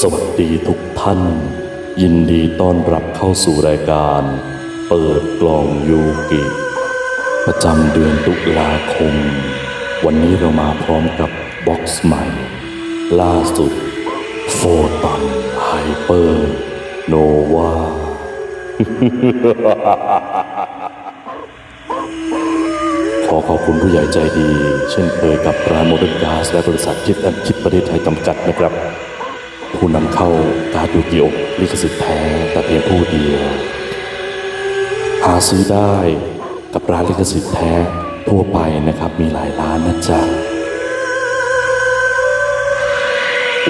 สวัสดีทุกท่าน ยินดีต้อนรับเข้าสู่รายการ เปิดกล่องยูกิ ประจำเดือนตุลาคม วันนี้เรามาพร้อมกับบ็อกซ์ใหม่ ล่าสุด โฟตอนไฮเปอร์โนวาขอขอบคุณผู้ใหญ่ใจดี เช่นเคยกับร้านโมเดิร์นกาสและบริษัทคิดแอนคิดประเทศไทยจำกัดนะครับ ผู้นำเข้าการดยูกิโอลิขสิทธิ์แท้แต่เพียงผู้เดียว หาซื้อได้กับร้านลิขสิทธิ์แท้ทั่วไปนะครับมีหลายร้านนะจ๊ะ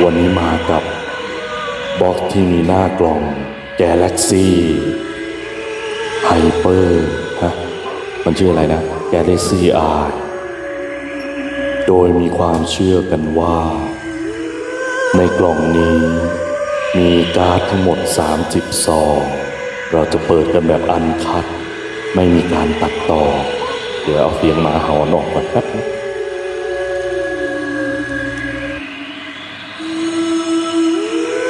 วันนี้มากับบ็อกที่มีหน้ากล่อง Galaxy Hyper ฮเปอร์ฮะมันชื่ออะไรนะ Galaxy R โดยมีความเชื่อกันว่า ในกล่องนี้มีการ์ดทั้งหมด 30 ซอง เราจะเปิดกันแบบอันคัด ไม่มีการตัดต่อ เดี๋ยวเอาเสียงหมาเห่าออกก่อนแป๊บนึง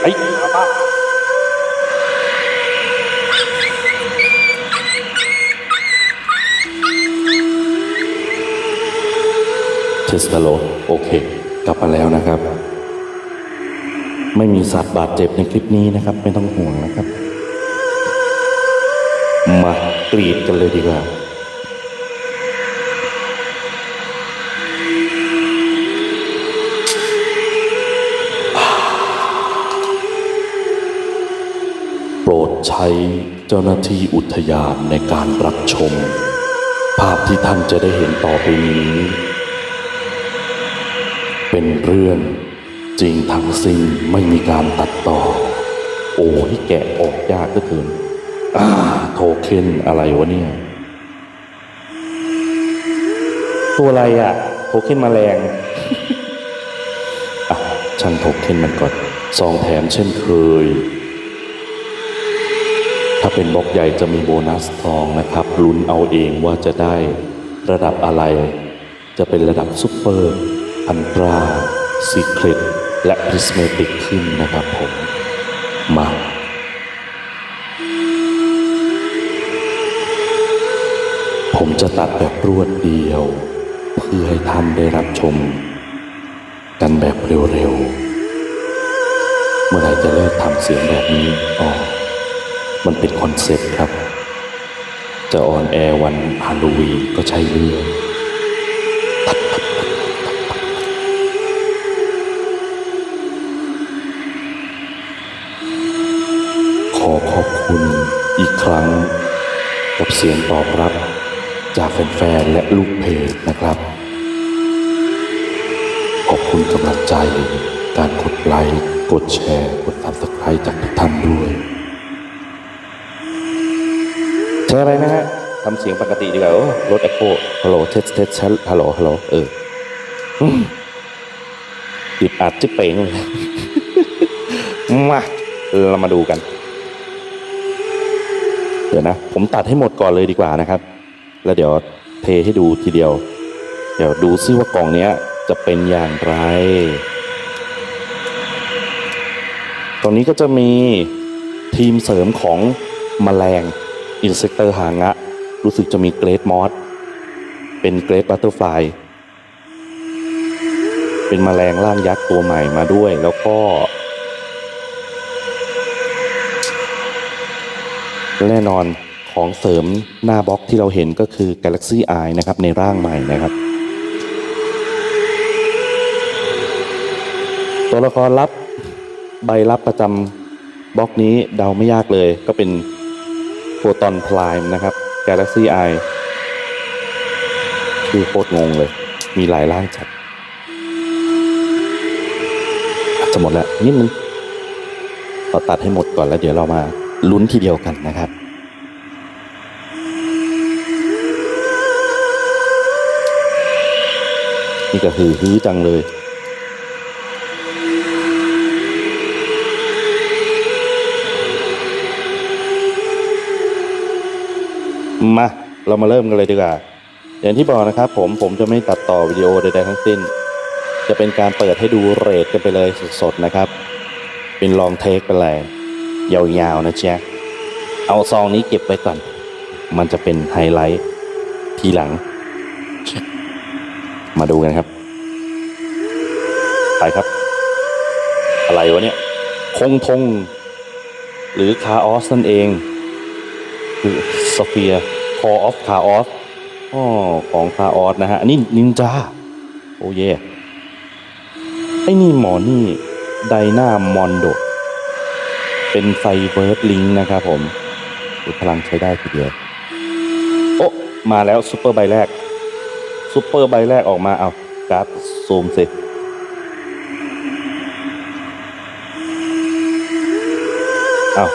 ไอ้อาป้าเทสโลโอเค กลับมาแล้วนะครับ ไม่มีสัตว์บาดเจ็บในคลิปนี้นะครับ ไม่ต้องห่วงนะครับ มากรีดกันเลยดีกว่าโปรดใช้เจ้าหน้าที่อุทยานในการรับชม ภาพที่ท่านจะได้เห็นต่อไปนี้ เป็นเรื่อง จริงทั้งสิ้นไม่มีการตัดต่อ โอ้ยแกะออกยากเหลือเกินอ่าโทเค็นอะไรวะเนี่ย ตัวอะไรอะ่ะ โทเค็นแมลงอะช่างโทเค็นมันก่อนซองแถมเช่นเคย ถ้าเป็นบล็อกใหญ่จะมีโบนัสทองนะครับลุ้นเอาเองว่าจะได้ระดับอะไร จะเป็นระดับซุปเปอร์อันตราซีเครต และพริสเมติกขึ้นนะครับผมมาผมจะตัดแบบรวดเดียว เพื่อให้ท่านได้รับชม กันแบบเร็วๆ เมื่อไหรจะเลิกทำเสียงแบบนี้อ๋อมันเป็นคอนเซ็ปต์ครับ จะออนแอร์วันฮาโลวีนก็ใช่เรื่อง เสียงตอบรับ จากแฟนๆและลูกเพจนะครับ ขอบคุณกำลังใจ การกดไลค์กดแชร์ กด subscribe จากทุกท่านด้วยใช่อะไรนะฮะทำเสียงปกติดีกว่าโอ้รถแอคโคฮัลโหลเทสเทสชัฮัลโหลฮัลโหลเอออืมติดอัดจิ๊บเป่งเลยมาเรามาดูกัน ดี๋ยวนะ ผมตัดให้หมดก่อนเลยดีกว่านะครับ แล้วเดี๋ยวเทให้ดูทีเดียว เดี๋ยวดูซิว่ากล่องนี้จะเป็นอย่างไรตรงนี้ก็จะมีทีมเสริมของมแมลงอินเซกเตอร์หางะ รู้สึกจะมีเกรดมอสเป็นเกรดบัตเตอร์ฟลายเป็นมแมลงร่างยักษ์ตัวใหม่มาด้วย แล้วก็ แน่นอนของเสริมหน้าบล็อกที่เราเห็นก็คือ Galaxy Eye นะครับในร่างใหม่นะครับ ตัวละครลับใบรับประจำบล็อกนี้เดาไม่ยากเลย ก็เป็นโฟตอนพลายนะครับ Galaxy Eye ชื่อโคตรงงเลย มีหลายร่างจัดจะหมดแล้วนิดนึงขอตัดให้หมดก่อนแล้วเดี๋ยวเรามา ลุ้นทีเดียวกันนะครับ นี่ก็คือฮื้อจังเลยมาเรามาเริ่มกันเลยดีกว่า อย่างที่บอกนะครับผมผมจะไม่ตัดต่อวิดีโอใดๆทั้งสิ้น จะเป็นการเปิดให้ดูเรทกันไปเลยสดๆนะครับ เป็นลองเทคไปเลย ยาวๆนะจ๊ะเอาซองนี้เก็บไว้ก่อน มันจะเป็นไฮไลท์ทีหลัง มาดูกันครับ ไปครับ อะไรวะเนี่ย คงทง หรือคาออสนั่นเอง คือสเฟียคออฟคาออสอ๋อของคาออสนะฮะ อันนี้นินจา โอ้เย่ไอ้นี่หมอนี่ ไดนามอนโด เป็นไฟเบิร์ดลิงนะครับผมพลังใช้ได้ทีเดียว โอ้มาแล้วซุปเปอร์ใบแรกซุปเปอร์ใบแรกออกมาเอาการ์ดซูมสิเอา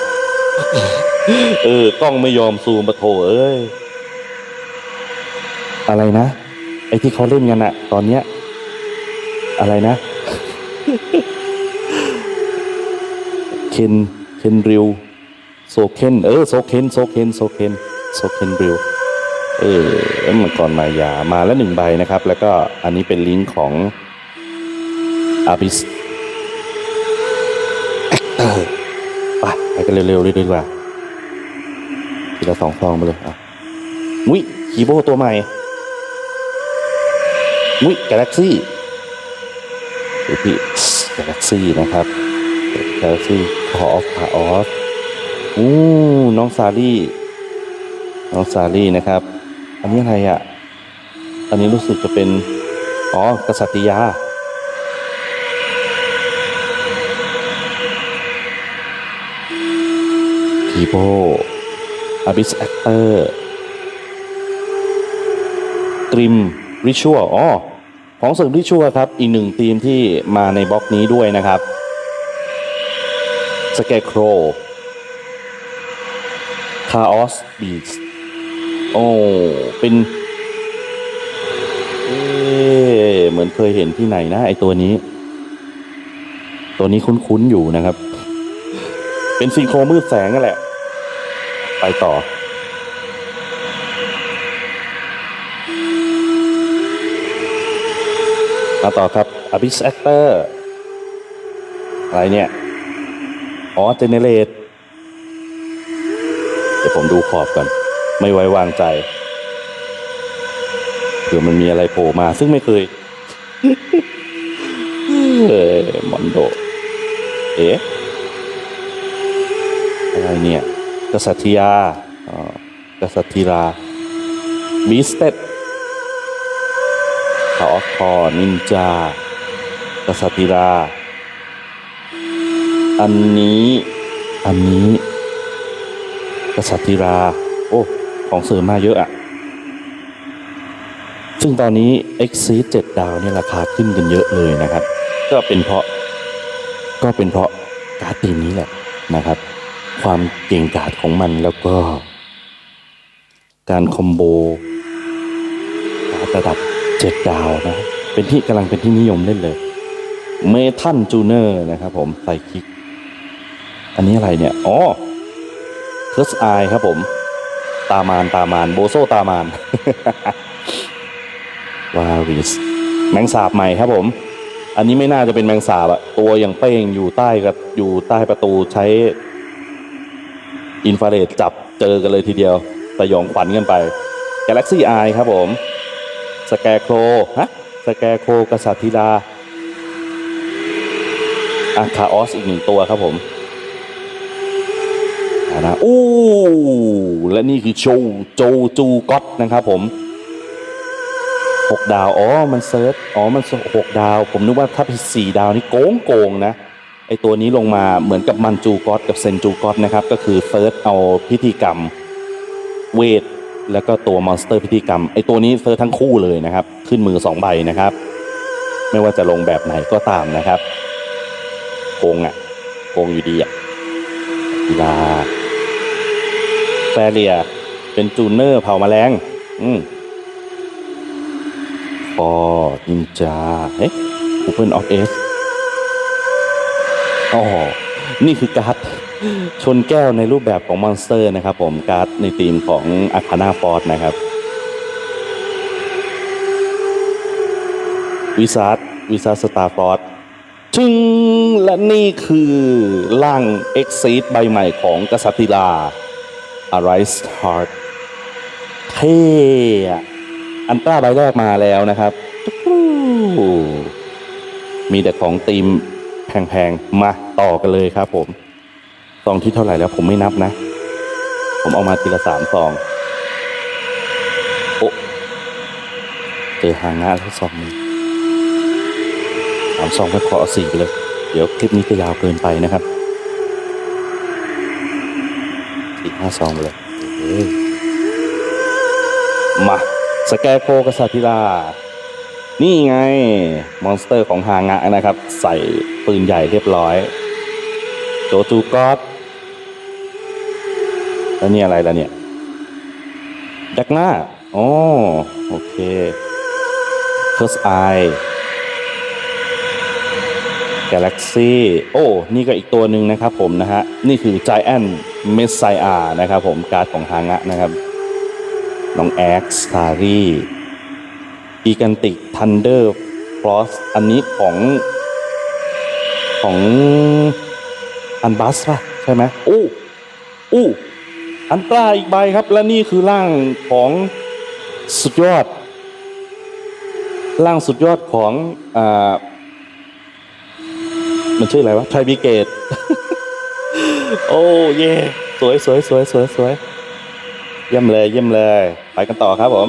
เออกล้องไม่ยอมซูมปะโถเอ้ย อะไรนะ ไอ้ที่เขาเล่นกันอะตอนเนี้ย อะไรนะ เคน เคนริวโซเคนเออโซเคนโซเคนโซเคนโซเคนริวเออเมื่อก่อนมายามาแล้วหนึ่งใบนะครับ แล้วก็อันนี้เป็นลิงก์ของอาบิสไปไปกันเร็วๆเลยดีกว่าทีละสองซองไปเลยอะมุ้ยคีโบตัวใหม่มุ้ยกาแล็กซี่พี่กาแล็กซี่นะครับกาแล็กซี่ คออฟคาออฟอู้น้องซารี่ น้องซารี่นะครับ อันนี้อะไรอะ อันนี้รู้สึกจะเป็น อ๋อกษัตริยาพีโบอาบิสแอคเตอร์กริมริชัวอ๋อของเสริมริชัวครับ อีกหนึ่งทีมที่มาในบล็อกนี้ด้วยนะครับ สเกโครคาออสบีสโอ้เป็นเอ๊เหมือนเคยเห็นที่ไหนนะไอตัวนี้ ตัวนี้คุ้นๆอยู่นะครับ เป็นซิงโครมืดแสงนั่นแหละ ไปต่อมาต่อครับ Abyss Actor อะไรเนี่ย อ๋อ Generate เดี๋ยวผมดูขอบก่อนไม่ไว้วางใจเผื่อมันมีอะไรโผล่มา ซึ่งไม่เคยเอ้มอนโด เอ๊ะอะไรเนี่ยกษัตริยาอ๋อกษัตริราบีสเต็ดขอคอนินจากษัตริรา อันนี้ อันนี้กษัตริรา โอ้ ของเสริมมาเยอะอะ ซึ่งตอนนี้ Exceed 7ดาวเนี่ยราคาขึ้นกันเยอะเลยนะครับ ก็เป็นเพราะ ก็เป็นเพราะการ์ดตีนี้แหละนะครับ ความเก่งกาจของมันแล้วก็ การคอมโบการระดับเจ็ดาวนะ เป็นที่กำลังเป็นที่นิยมเล่นเลย เมทันจูเนอร์นะครับผม ใส่คลิก อันนี้อะไรเนี่ยอ๋อเคิร์สไอครับผม ตามานตามานโบโซตามานวาริสแมงสาบใหม่ครับผม อันนี้ไม่น่าจะเป็นแมงสาบอะตัวอย่างเป้งอยู่ใต้กับอยู่ใต้ประตูใช้อินฟราเรดจับเจอกันเลยทีเดียวสยองขวัญกันไป Galaxy Eye ครับผม สแกโครฮะสแกโครกษัตริย์ธิดาอาคาออสอีกหนึ่งตัวครับผม นะอู้และนี่คือโจโจจูก็อตนะครับผมหกดาว อ๋อ มันเซิร์ช อ๋อ มันหกดาว ผมนึกว่าถ้าเป็นสี่ดาวนี่โกงโกงนะ ไอตัวนี้ลงมาเหมือนกับมันจูกอตกับเซนจูกอตนะครับ ก็คือเซิร์ชเอาพิธีกรรมเวท แล้วก็ตัวมอนสเตอร์พิธีกรรม ไอตัวนี้เซิร์ชทั้งคู่เลยนะครับ ขึ้นมือสองใบนะครับ ไม่ว่าจะลงแบบไหนก็ตามนะครับ โกงอะ โกงอยู่ดีอะกีฬา แฟเรีย เป็นจูเนอร์เผาแมลงอืมพอนินจาเฮ้ย Open of S อ๋อ นี่คือการ์ดชนแก้วในรูปแบบของมอนสเตอร์นะครับผมการ์ดในธีมของอาคานาฟอร์ดนะครับวิซาร์ดวิซาร์สตาร์ฟอร์ดถึงและนี่คือร่าง Exceed ใบใหม่ของกษัตริลา Arise Heart เท่อันต้าใบแรกมาแล้วนะครับ มีแต่ของตีมแพงๆ มาต่อกันเลยครับผม ซองที่เท่าไหร่แล้วผมไม่นับนะ ผมเอามาทีละสามซอง โอ้เจอหางงานแล้วซองนึงสามซองไม่พอเอาสี่เลย เดี๋ยวคลิปนี้จะยาวเกินไปนะครับสี่ ห้าซองไปเลยมาสแกโคกษัตริลา นี่ไง มอนสเตอร์ของฮางะนะครับ ใส่ปืนใหญ่เรียบร้อย โจจูกอดแล้วนี่อะไรล่ะเนี่ยดักหน้าอ๋อโอเคเคิ ร์สไอกาแล็กซี่โอ้ นี่ก็อีกตัวหนึ่งนะครับผมนะฮะ นี่คือ Giant Messiah นะครับผมการ์ดของฮางะนะครับ น้องแอ็กซ์คารีอีกันติกทันเดอร์ฟลอสอันนี้ของของอันบัสป่ะ ใช่ไหมอู้อู้อันตราอีกใบครับ และนี่คือร่างของสุดยอด ร่างสุดยอดของอ่า มันชื่ออะไรวะไทบิเกต โอ้เย่สวยสวยสวยสวยสวยเยี่ยมเลยเยี่ยมเลย ไปกันต่อครับผม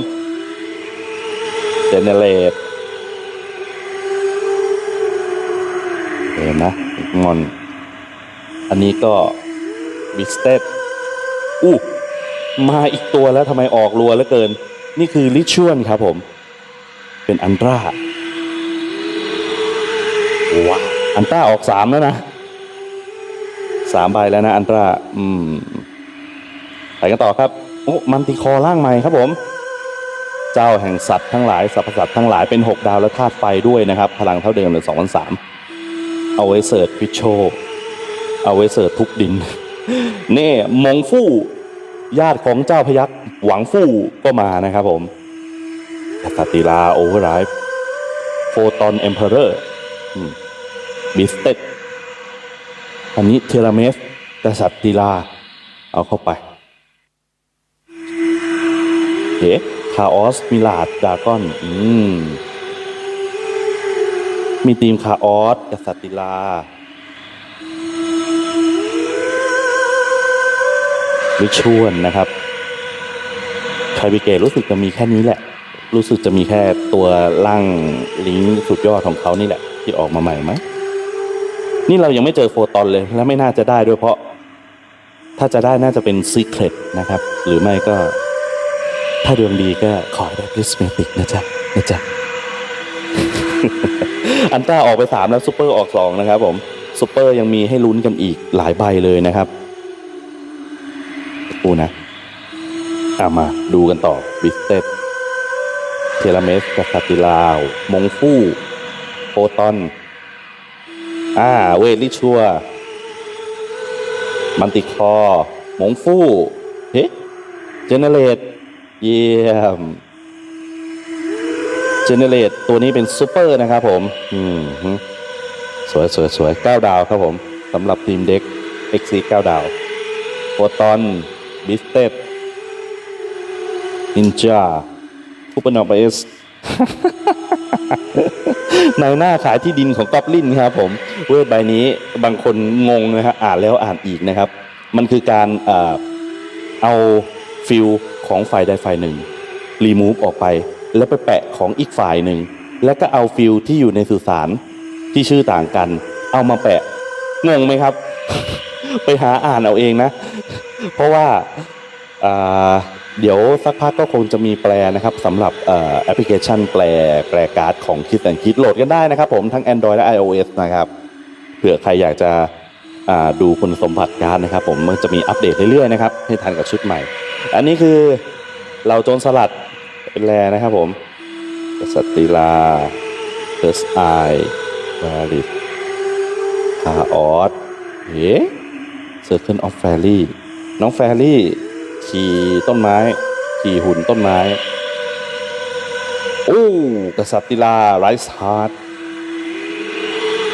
เจเนเรตเห็นนะงอน อันนี้ก็บิสเตตอู้มาอีกตัวแล้วทำไมออกรัวเหลือเกิน นี่คือลิชวนครับผม เป็นอันตราว้าว อันตราออกสามแล้วนะสามใบแล้วนะอันตราอืมไปกันต่อครับโอ้มันติคอร่างใหม่ครับผม เจ้าแห่งสัตว์ทั้งหลายสรรพสัตว์ทั้งหลายเป็น 6 ดาวและธาตุไฟด้วยนะครับ พลังเท่าเดิมเลย2 0 0เอาไว้เสิร์ชฟิชโชเอาไว้เสิร์ชทุกดิน เน่มงฟู่ญาติของเจ้าพยักหวังฟู่ก็มานะครับผมกษัตริลาโอเวอร์ไรฟ์โฟตอนเอ็มเพอเรอร์ บิสเต็ดอันนี้เทราเมสกษัตริลา เอาเข้าไปเอ๊ะคาออสมิลาดดากอน อืม มีทีมคาออสกษัตริลา วิชวลนะครับไทบิเกตรู้สึกจะมีแค่นี้แหละ รู้สึกจะมีแค่ตัวร่างลิงสุดยอดของเขานี่แหละ ที่ออกมาใหม่ไหม นี่เรายังไม่เจอโฟตอนเลย และไม่น่าจะได้ด้วยเพราะ ถ้าจะได้น่าจะเป็นซีเครตนะครับ หรือไม่ก็ ถ้าดวงดีก็ขอได้พริสเมติกนะจ๊ะนะจ๊ะอันต้าออกไปสามแล้วซูเปอร์ออกสองนะครับผมซูเปอร์ยังมีให้ลุ้นกันอีกหลายใบเลยนะครับปูนะอามาดูกันต่อบิสเต็เทเลเมสกับคาติลาว มงฟู่โปตอน อ่า เวลิชัว มันติคอมงฟู่ เฮ้เจเนเรต เยี่ยม เจเนเรต ตัวนี้เป็นซูเปอร์นะครับผม อืมสวยสวยสวยเก้าดาวครับผมสำหรับทีมเด็ก XC เก้าดาวโปรตอน บิสเต็นินจาคูปนอปเอส ในหน้าขายที่ดินของกอบลินครับผมเวทใบนี้บางคนงงนะฮะอ่านแล้วอ่านอีกนะครับ มันคือการเอาฟิลของฝ่ายใดฝ่ายหนึ่งรีมูฟออกไป แล้วไปแปะของอีกฝ่ายหนึ่ง แล้วก็เอาฟิลที่อยู่ในสื่อสารที่ชื่อต่างกัน เอามาแปะงงไหมครับ ไปหาอ่านเอาเองนะ เพราะว่า เดี๋ยวสักพักก็คงจะมีแปลนะครับสำหรับแอปพลิเคชันแปลแปลการ์ดของคิดแต่คิดโหลดกันได้นะครับผมทั้ง Android และ iOS นะครับเผื่อใครอยากจะดูคุณสมบัติการนะครับ ผมมันจะมีอัปเดตเรื่อยๆนะครับให้ทันกับชุดใหม่ อันนี้คือเราโจรสลัดเป็นแรนะครับผมสติลาเทอร์สไอวาริสคาออสเฮ้เซอร์เคิลออฟแฟรี่น้องแฟรี่ ขี่ต้นไม้ ขี่หุ่นต้นไม้โอ้กษัตริย์ลาไรส์ฮาร์ด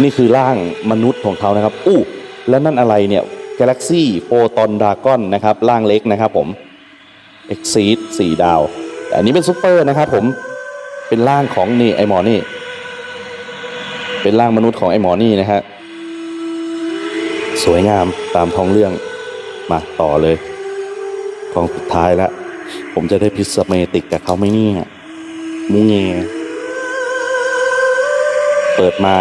นี่คือร่างมนุษย์ของเขานะครับอู้แล้วนั่นอะไรเนี่ย Galaxy Photon Dragon นนะครับ ร่างเล็กนะครับผม Exceed 4ดาวอันนี้เป็นซูเปอร์นะครับผมเป็นร่างของนี่ไอหมอนี่ เป็นร่างมนุษย์ของไอหมอนี่นะฮะสวยงามตามท้องเรื่องมาต่อเลย ของสุดท้ายแล้ว ผมจะได้พิสเมติกกับเขาไหมเนี่ย มุงเงเปิดมา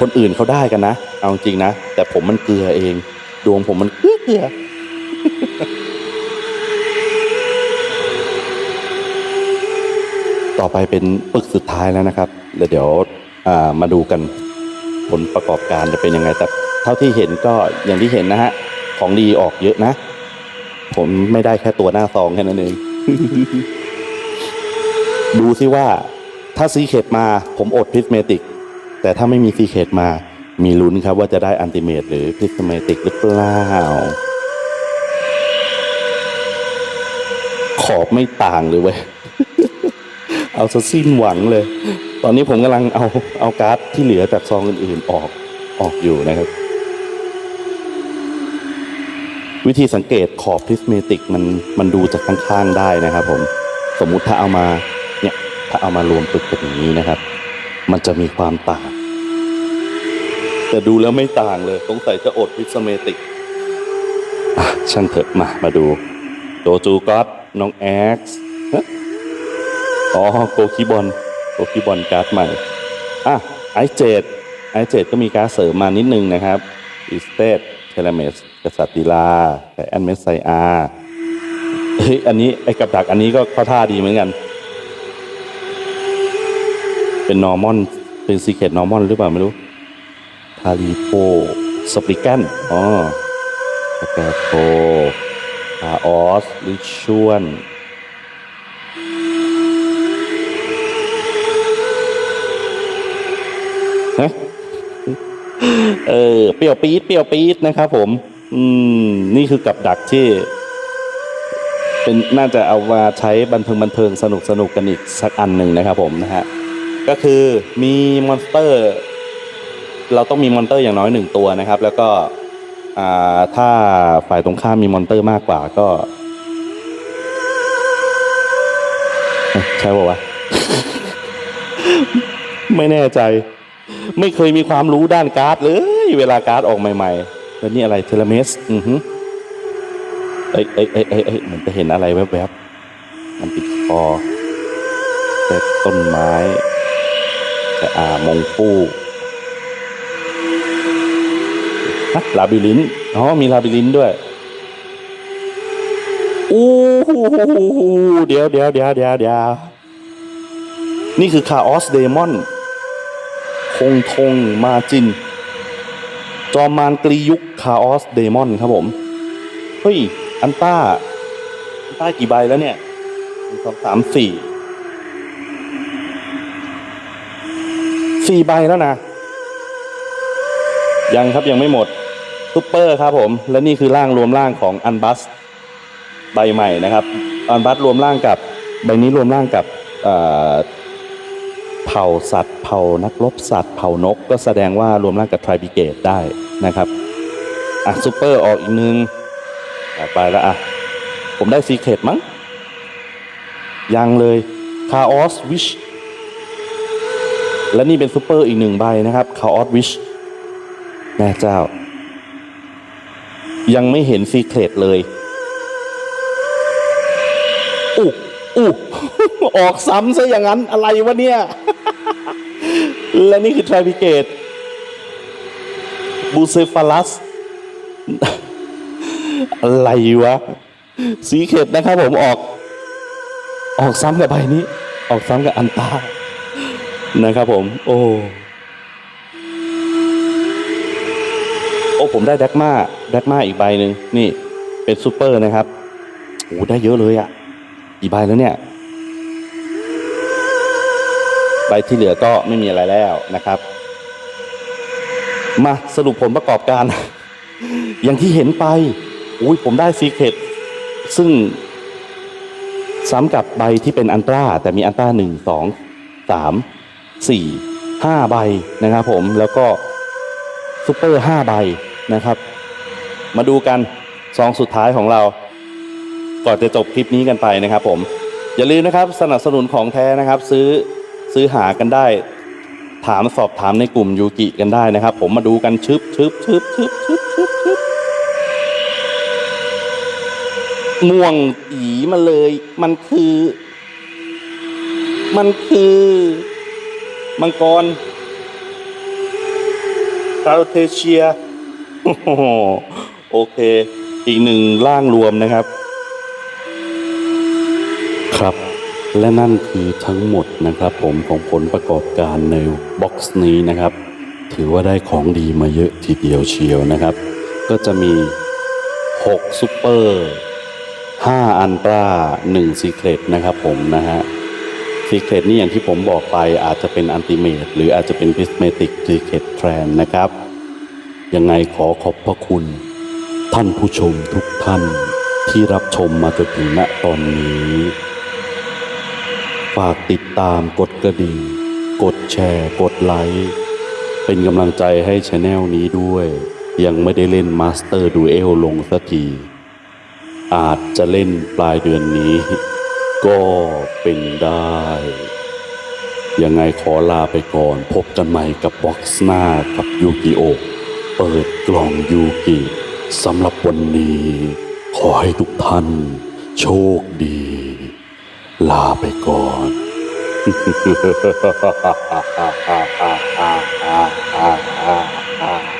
คนอื่นเขาได้กันนะ เอาจริงนะ แต่ผมมันเกลือเอง ดวงผมมันเกลือเกลือต่อไปเป็นปึกสุดท้ายแล้วนะครับแล้วเดี๋ยวามาดูกันผลประกอบการจะเป็นยังไงแต่เท่าที่เห็นก็อย่างที่เห็นนะฮะ ของดีออกเยอะนะ ผมไม่ได้แค่ตัวหน้าซองแค่นั้นเอง ดูซิว่า ถ้าซีเคดมา ผมอดพิสเมติก แต่ถ้าไม่มีซีเคดมา มีลุ้นครับว่าจะได้อันติเมตหรือพิสเมติกหรือเปล่า ขอบไม่ต่างเลยเว้ย เอาซะสิ้นหวังเลย ตอนนี้ผมกำลังเอาเอาการ์ดที่เหลือจากซองอื่นๆออกออกอยู่นะครับ วิธีสังเกตขอบพิสเมติกมันมันดูจากข้างๆได้นะครับผมสมมุติถ้าเอามาเนี่ยถ้าเอามารวมปึกกันอย่างนี้นะครับ มันจะมีความต่าง แต่ดูแล้วไม่ต่างเลยสงสัยจะอดพิสเมติกช่างเถอะมามาดูโดจูก็อตน้องแอ็กซ์อ๋อโกคิบอลโกคิบอลการ์ดใหม่อะไอเจ็ดไอเจ็ดก็มีการดเสริมมานิดนึงนะครับอิสเตด ทเลเมสกษัตริลาแต่แอนเมสไซอาเฮ้ยอันนี้ไอ้กับดักอันนี้ก็เข้าท่าดีเหมือนกัน เป็นนอร์มอนเป็นซีเคดนอร์มอนหรือเปล่าไม่รู้ทาริโปสปริกันอ๋อสแกโปอาออสลิชวนฮะ เออ เปรี้ยวปี๊ดเปรี้ยวปี๊ดนะครับผม อืม นี่คือกับดักที่ เป็นน่าจะเอามาใช้บันเทิงบันเทิงสนุกสนุกกันอีกสักอันหนึ่งนะครับผมนะฮะ ก็คือมีมอนสเตอร์ เราต้องมีมอนสเตอร์อย่างน้อยหนึ่งตัวนะครับ แล้วก็อ่าถ้าฝ่ายตรงข้ามมีมอนเตอร์มากกว่าก็ ใช่ป่าวะ ไม่แน่ใจ ไม่เคยมีความรู้ด้านการ์ดเลย เวลาการ์ดออกใหม่ๆแล้วนี่อะไรเทเลเมสอือฮึเอ้ยเอ้ยเอ้ยเอ้ยเอ้ยเหมือนจะเห็นอะไรแวบๆมันติดคอแต่ต้นไม้แต่อ่ามงฟูฮะลาบิลินอ๋อมีลาบิลินด้วยอู้หูเดี๋ยวเดี๋ยวเดี๋ยวเดี๋ยวเดี๋ยวนี่คือคาออสเดมอน คงทงมาจิน จอมมารกรียุคคาออสเดมอนครับผม เฮ้ย อันต้า อันต้ากี่ใบแล้วเนี่ยหนึ่งสองสามสี่สี่ใบแล้วนะ ยังครับยังไม่หมดซุปเปอร์ครับผม และนี่คือร่างรวมร่างของอันบัสใบใหม่นะครับ อันบัสรวมร่างกับ ใบนี้รวมร่างกับเผ่าสัตว เผ่านักรบสัตว์เผ่านก ก็แสดงว่ารวมร่างกับทริบิเกตได้นะครับอะซูเปอร์ออกอีกนึงต่อไปแล้วอะ ผมได้ซีเคทมั้ง ยังเลยคาออสวิชและนี่เป็นซูเปอร์อีกหนึ่งใบนะครับคาออสวิชแม่เจ้า ยังไม่เห็นซีเคทเลยอู้อู้ออกซ้ำซะอย่างนั้นอะไรวะเนี่ย และนี่คือทริบิเกตบูเซฟาลัส อะไรวะ สีเขตนะครับผมออก ออกซ้ำกับใบนี้ ออกซ้ำกับอันตา นะครับผม โอ้โอ้ผมได้แดกมาแดกมาอีกใบหนึ่งนี่ เป็นซูเปอร์นะครับโอ้ได้เยอะเลยอะ่ะกี่ใบแล้วเนี่ย ใบที่เหลือก็ไม่มีอะไรแล้วนะครับ มาสรุปผลประกอบการ อย่างที่เห็นไปอุ้ยผมได้ซีเคตซึ่งซ้ำกับใบที่เป็นอันตราแต่มีอันตราหนึ่งสองสามสี่ห้าใบนะครับผมแล้วก็ซูเปอร์5ใบนะครับ มาดูกันซองสุดท้ายของเรา ก่อนจะจบคลิปนี้กันไปนะครับผม อย่าลืมนะครับสนับสนุนของแท้นะครับ ซื้อ ซื้อหากันได้ ถามสอบถามในกลุ่มยูกิกันได้นะครับ ผมมาดูกันชึบชึบชึบชึบชึบชึบชึบม่วงอีมาเลย มันคือ มันคือมังกรคาโรเทเชียโอเค อีกหนึ่งร่างรวมนะครับ และนั่นคือทั้งหมดนะครับ ผมของผลประกอบการในบ็อกซ์นี้นะครับ ถือว่าได้ของดีมาเยอะทีเดียวเชียวนะครับ ก็จะมี 6ซูเปอร์ 5 อันตรา1ซีเครตนะครับผมนะฮะซีเครตนี่อย่างที่ผมบอกไปอาจจะเป็นอันติเมตหรืออาจจะเป็นพิสเมติกซีเครตแทนนะครับ ยังไงขอขอบพระคุณ ท่านผู้ชมทุกท่านที่รับชมมาจนถึงณตอนนี้ ฝากติดตามกดกระดิ่ง กดแชร์ กดไลค์ เป็นกำลังใจให้ช anel นี้ด้วย ยังไม่ได้เล่นมาสเตอร์ดูเอลลงสักที อาจจะเล่นปลายเดือนนี้ ก็เป็นได้ ยังไงขอลาไปก่อน พบกันใหม่กับบ็อกซ์หน้ากับยูกิโอเปิดกล่องยูกิสำหรับวันนี้ ขอให้ทุกท่านโชคดี ลาไปก่อนฮ่าฮ่าฮ่าฮ่าฮ่าฮ่าฮ่าฮ่า